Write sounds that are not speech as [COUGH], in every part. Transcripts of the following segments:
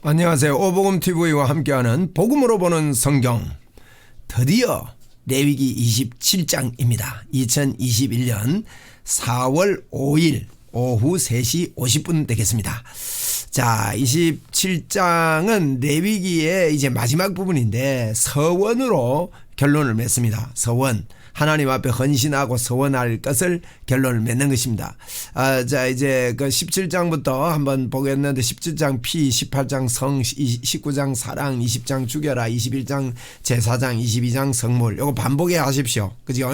안녕하세요. 오복음 TV와 함께하는 복음으로 보는 성경. 드디어 레위기 27장입니다. 2021년 4월 5일 오후 3시 50분 되겠습니다. 자, 27장은 레위기의 이제 마지막 부분인데 서원으로 결론을 맺습니다. 서원. 하나님 앞에 헌신하고 서원할 것을 결론을 맺는 것입니다. 아, 자, 이제 그 17장부터 한번 보겠는데 17장 피, 18장 성, 19장 사랑, 20장 죽여라, 21장 제사장, 22장 성물. 요거 반복해 하십시오. 그죠?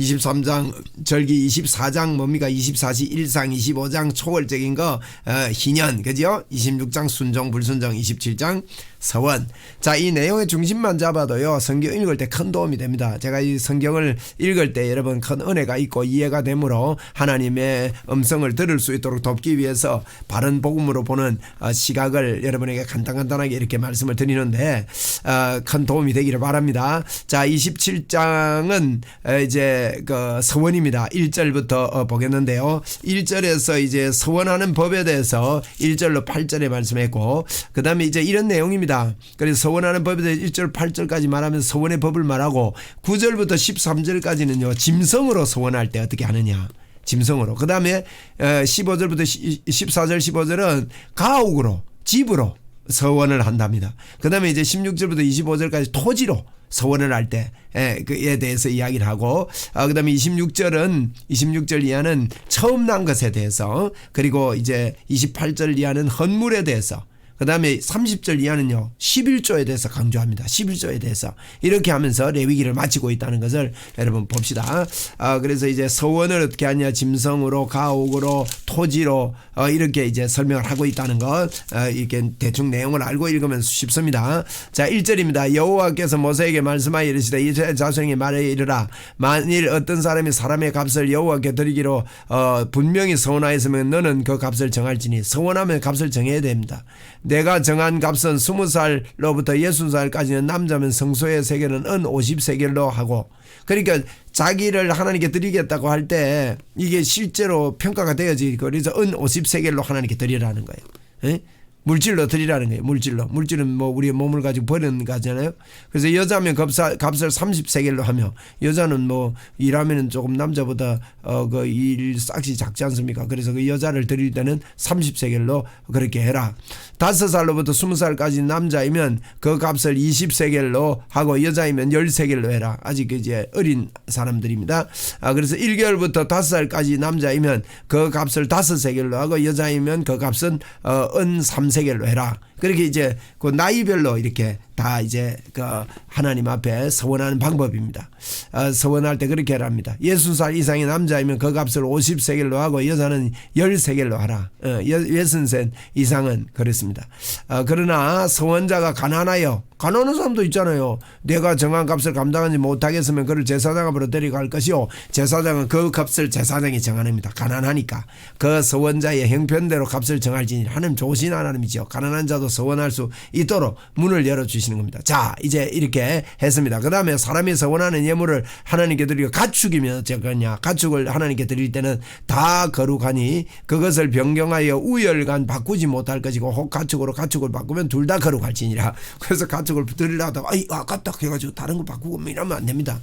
23장 절기, 24장 뭡니까? 24시 일상, 25장 초월적인 거, 어, 희년. 그죠? 26장 순종, 불순종, 27장 서원. 자, 이 내용의 중심만 잡아도요, 성경 읽을 때 큰 도움이 됩니다. 제가 이 성경을 읽을 때 여러분 큰 은혜가 있고 이해가 되므로 하나님의 음성을 들을 수 있도록 돕기 위해서 바른 복음으로 보는 어, 시각을 여러분에게 간단간단하게 이렇게 말씀을 드리는데 어, 큰 도움이 되기를 바랍니다. 자, 27장은 이제 그 서원입니다. 1절부터 어, 보겠는데요. 1절에서 이제 서원하는 법에 대해서 1절로 8절에 말씀했고 그 다음에 이제 이런 내용입니다. 그래서 서원하는 법에 대해서 1절 8절까지 말하면서 서원의 법을 말하고 9절부터 13절까지는요. 짐승으로 서원할 때 어떻게 하느냐. 짐승으로. 그 다음에 15절부터 14절 15절은 가옥으로 집으로 서원을 한답니다. 그 다음에 이제 16절부터 25절까지 토지로 서원을 할 때에 대해서 이야기를 하고 아, 그다음에 26절은 26절 이하는 처음 난 것에 대해서 그리고 이제 28절 이하는 헌물에 대해서 그 다음에 30절 이하는요, 11조에 대해서 강조합니다. 11조에 대해서. 이렇게 하면서 레위기를 마치고 있다는 것을 여러분 봅시다. 아, 그래서 이제 서원을 어떻게 하냐, 짐승으로, 가옥으로, 토지로, 어, 이렇게 이제 설명을 하고 있다는 것, 어, 이렇게 대충 내용을 알고 읽으면 쉽습니다. 자, 1절입니다. 여호와께서 모세에게 말씀하여 이르시되 이스라엘 자손에게 말해 이르라. 만일 어떤 사람이 사람의 값을 여호와께 드리기로, 어, 분명히 서원하였으면 너는 그 값을 정할지니 서원하면 값을 정해야 됩니다. 내가 정한 값은 20살로부터 60살까지는 남자면 성소의 세계는 은 50세겔로 하고 그러니까 자기를 하나님께 드리겠다고 할 때 이게 실제로 평가가 되어지 그래서 은 50세겔로 하나님께 드리라는 거예요. 에? 물질로 드리라는 거예요. 물질로. 물질은 뭐 우리의 몸을 가지고 버리는 거잖아요. 그래서 여자면 값을, 값을 30세겔로 하며 여자는 뭐 일하면은 조금 남자보다 어 그 일 싹시 작지 않습니까? 그래서 그 여자를 드릴 때는 30세겔로 그렇게 해라. 다섯 살로부터 스무 살까지 남자이면 그 값을 20세겔로 하고 여자이면 10세겔로 해라. 아직 이제 어린 사람들입니다. 아 그래서 1개월부터 다섯 살까지 남자이면 그 값을 다섯 세겔로 하고 여자이면 그 값은 어 은 3 세계로 해라. 그렇게 이제 그 나이별로 이렇게 다 이제 그 하나님 앞에 서원하는 방법입니다. 어, 서원할 때 그렇게 하랍니다. 60살 이상의 남자이면 그 값을 50세겔로 하고 여자는 10세겔로 하라. 어, 60세 이상은 그렇습니다. 어, 그러나 서원자가 가난하여 가난한 사람도 있잖아요. 내가 정한 값을 감당하지 못하겠으면 그를 제사장 앞으로 데려갈 것이요. 제사장은 그 값을 제사장이 정하냅니다. 가난하니까. 그 서원자의 형편대로 값을 정할지니 하나님 좋으신 하나님이죠. 가난한 자도 서원할 수 있도록 문을 열어주시는 겁니다. 자, 이제 이렇게 했습니다. 그 다음에 사람이 서원하는 예물을 하나님께 드리고 가축이면 어쩌겠냐. 가축을 하나님께 드릴 때는 다 거룩하니 그것을 변경하여 우열간 바꾸지 못할 것이고 혹 가축으로 가축을 바꾸면 둘 다 거룩할지니라. [LAUGHS] 그래서 가축 가축을 드리려다가 아이 아깝다 해가지고 다른 거 바꾸고 뭐 이러면 안 됩니다.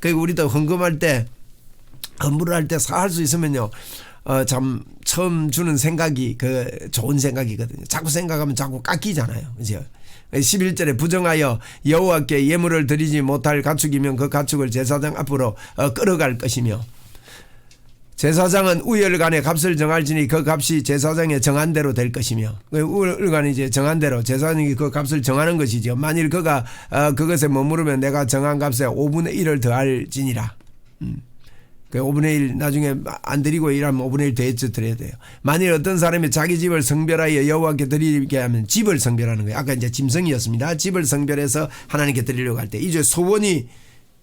그리고 우리도 헌금할 때 헌물을 할 때 살 수 있으면요. 어, 참, 처음 주는 생각이 그 좋은 생각이거든요. 자꾸 생각하면 자꾸 깎이잖아요. 그죠? 11절에 부정하여 여호와께 예물을 드리지 못할 가축이면 그 가축을 제사장 앞으로 어, 끌어갈 것이며 제사장은 우열간의 값을 정할지니 그 값이 제사장의 정한 대로 될 것이며 그 우열간이 이제 정한 대로 제사장이 그 값을 정하는 것이죠. 만일 그가 어, 그것에 머무르면 내가 정한 값에 5분의 1을 더할지니라. 음. 그 5분의 1 나중에 안 드리고 일하면 5분의 1 더해서 드려야 돼요. 만일 어떤 사람이 자기 집을 성별하여 여호와께 드리게 하면 집을 성별하는 거예요. 아까 이제 짐승이었습니다. 집을 성별해서 하나님께 드리려고 할 때 이제 소원이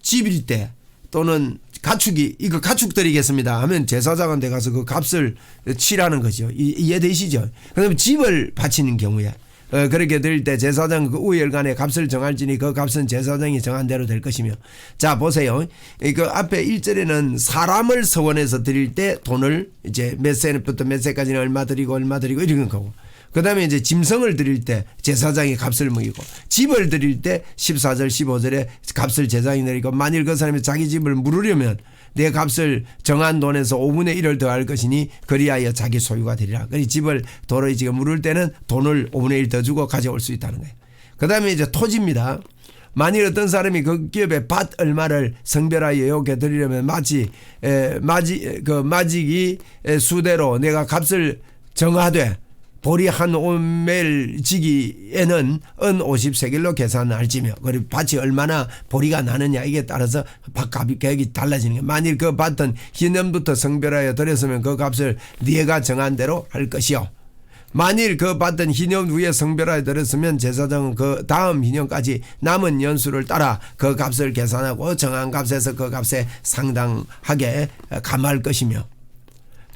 집일 때 또는 가축이 이거 가축 드리겠습니다 하면 제사장한테 가서 그 값을 치라는 거죠. 이해되시죠? 그다음에 집을 바치는 경우에 어, 그렇게 드릴 때 제사장 그 우열간에 값을 정할지니 그 값은 제사장이 정한 대로 될 것이며. 자 보세요. 그 앞에 1절에는 사람을 서원해서 드릴 때 돈을 이제 몇 세부터 몇 세까지는 얼마 드리고 얼마 드리고 이런 거고. 그 다음에 이제 짐승을 드릴 때 제사장이 값을 먹이고 집을 드릴 때 14절 15절에 값을 제사장이 내리고 만일 그 사람이 자기 집을 물으려면 내 값을 정한 돈에서 5분의 1을 더할 것이니 그리하여 자기 소유가 되리라. 그리 집을 도로에 지금 물을 때는 돈을 5분의 1 더 주고 가져올 수 있다는 거예요. 그 다음에 이제 토지입니다. 만일 어떤 사람이 그 기업의 밭 얼마를 성별하여 이렇게 드리려면 마치 에, 마지 그 에, 수대로 내가 값을 정하되 보리 한 오멜 지기에는 은 50세겔로 계산할지며 그리고 밭이 얼마나 보리가 나느냐 이게 따라서 밭값이 계획이 달라지는 거예요. 만일 그 밭은 희년부터 성별하여 드렸으면 그 값을 네가 정한 대로 할 것이요. 만일 그 받던 희년 후에 성별하여 들었으면 제사장은 그 다음 희년까지 남은 연수를 따라 그 값을 계산하고 정한 값에서 그 값에 상당하게 감할 것이며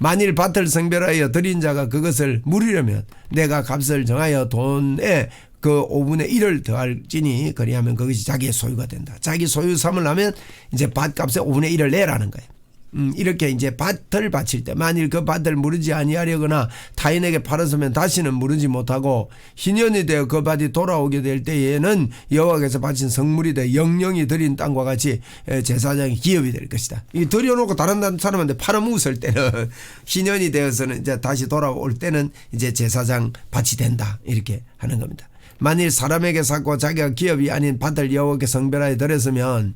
만일 밭을 성별하여 드린 자가 그것을 물으려면 내가 값을 정하여 돈에 그 5분의 1을 더할지니 그리하면 그것이 자기의 소유가 된다. 자기 소유 삼으려면 이제 밭값의 5분의 1을 내라는 거예요. 음, 이렇게 이제 밭을 바칠 때 만일 그 밭을 무르지 아니하려거나 타인에게 팔았으면 다시는 무르지 못하고 희년이 되어 그 밭이 돌아오게 될 때에는 여호와께서 바친 성물이 되어 영영이 드린 땅과 같이 에, 제사장이 기업이 될 것이다. 이 들여놓고 다른 사람한테 팔아먹었을 때는 [LAUGHS] 희년이 되어서는 이제 다시 돌아올 때는 이제 제사장 밭이 된다 이렇게 하는 겁니다. 만일 사람에게 샀고 자기가 기업이 아닌 밭을 여호와께 성별하여 드렸으면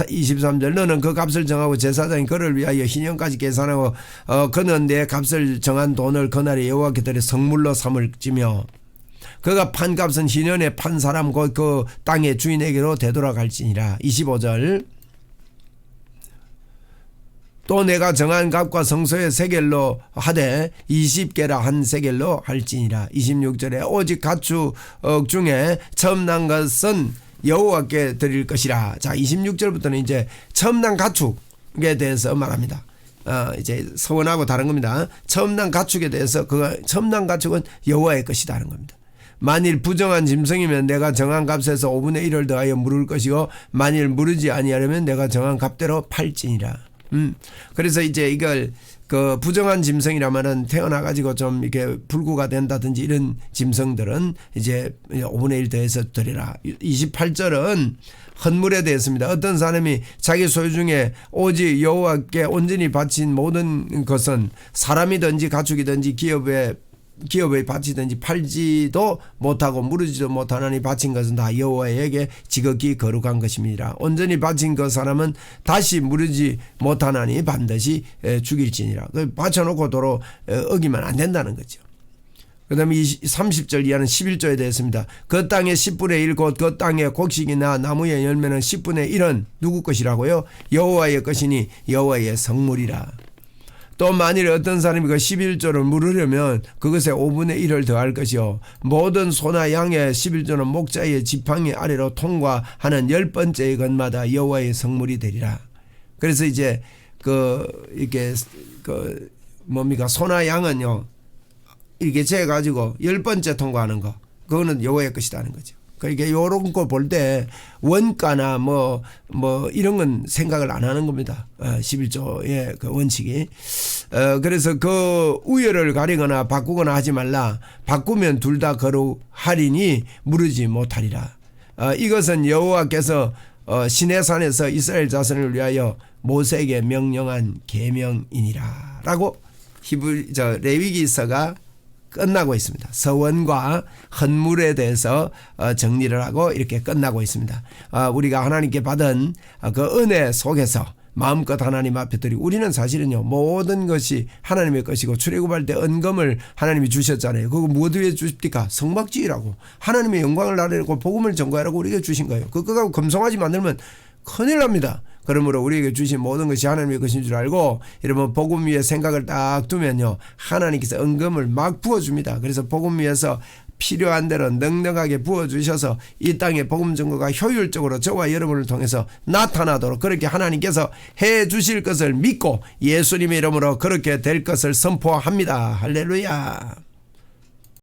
23절 너는 그 값을 정하고 제사장이 그를 위하여 희년까지 계산하고 어 그는 내 값을 정한 돈을 그날에 여호와께 드려 성물로 삼을지며 그가 판 값은 희년에 판 사람 곧그 땅의 주인에게로 되돌아갈지니라. 25절. 또 내가 정한 값과 성소의 세겔로 하되 20개라 한 세겔로 할지니라. 26절에 오직 가축 중에 처음 난 것은 여호와께 드릴 것이라. 자, 26절부터는 이제 난 가축에 대해서 말합니다. 어, 이제 서원하고 다른 겁니다. 난 가축에 대해서 그난 가축은 여호와의 것이다는 겁니다. 만일 부정한 짐승이면 내가 정한 값에서 5분의 1을 더하여 물을 것이고 만일 물으지 아니하려면 내가 정한 값대로 팔지니라. 음. 그래서 이제 이걸 그 부정한 짐승이라면은 태어나 가지고 좀 이렇게 불구가 된다든지 이런 짐승들은 이제 5분의 1 더해서 드리라. 28절은 헌물에 대해서입니다. 어떤 사람이 자기 소유 중에 오직 여호와께 온전히 바친 모든 것은 사람이든지 가축이든지 기업에 기업에 바치든지 팔지도 못하고 무르지도 못하나니 바친 것은 다 여호와에게 지극히 거룩한 것입니다. 온전히 바친 그 사람은 다시 무르지 못하나니 반드시 죽일지니라. 그 바쳐놓고 도로 어기면 안 된다는 거죠. 그 다음에 30절 이하는 11조에 대해서입니다. 그 땅의 10분의 1 곧 그 땅의 곡식이나 나무의 열매는 10분의 1은 누구 것이라고요? 여호와의 것이니 여호와의 성물이라. 또 만일 어떤 사람이 그 11조를 물으려면 그것에 5분의 1을 더할 것이요. 모든 소나 양의 11조는 목자의 지팡이 아래로 통과하는 열 번째의 것마다 여호와의 성물이 되리라. 그래서 이제 그 이렇게 그 뭡니까 소나 양은요 이렇게 재 가지고 열 번째 통과하는 거 그거는 여호와의 것이라는 거죠. 그러니까 요런 거 볼 때 원가나 뭐, 뭐 이런 건 생각을 안 하는 겁니다. 어, 11조의 그 원칙이. 어, 그래서 그 우열을 가리거나 바꾸거나 하지 말라. 바꾸면 둘 다 거룩하리니 무르지 못하리라. 어, 이것은 여호와께서 어, 시내산에서 이스라엘 자손을 위하여 모세에게 명령한 계명이니라라고 히브 저 레위기서가 끝나고 있습니다. 서원과 헌물에 대해서 어, 정리를 하고 이렇게 끝나고 있습니다. 어, 우리가 하나님께 받은 어, 그 은혜 속에서 마음껏 하나님 앞에 드리고 우리는 사실은요 모든 것이 하나님의 것이고 출애굽할 때 은금을 하나님이 주셨잖아요. 그거 무엇 위해 주십니까? 성막지라고 하나님의 영광을 나르고 복음을 전가하라고 우리에게 주신 거예요. 그거 고 금송아지 만들면 큰일 납니다. 그러므로 우리에게 주신 모든 것이 하나님의 것인 줄 알고 여러분 복음 위에 생각을 딱 두면요 하나님께서 은금을 막 부어줍니다. 그래서 복음 위에서 필요한 대로 넉넉하게 부어주셔서 이 땅의 복음 증거가 효율적으로 저와 여러분을 통해서 나타나도록 그렇게 하나님께서 해 주실 것을 믿고 예수님의 이름으로 그렇게 될 것을 선포합니다. 할렐루야.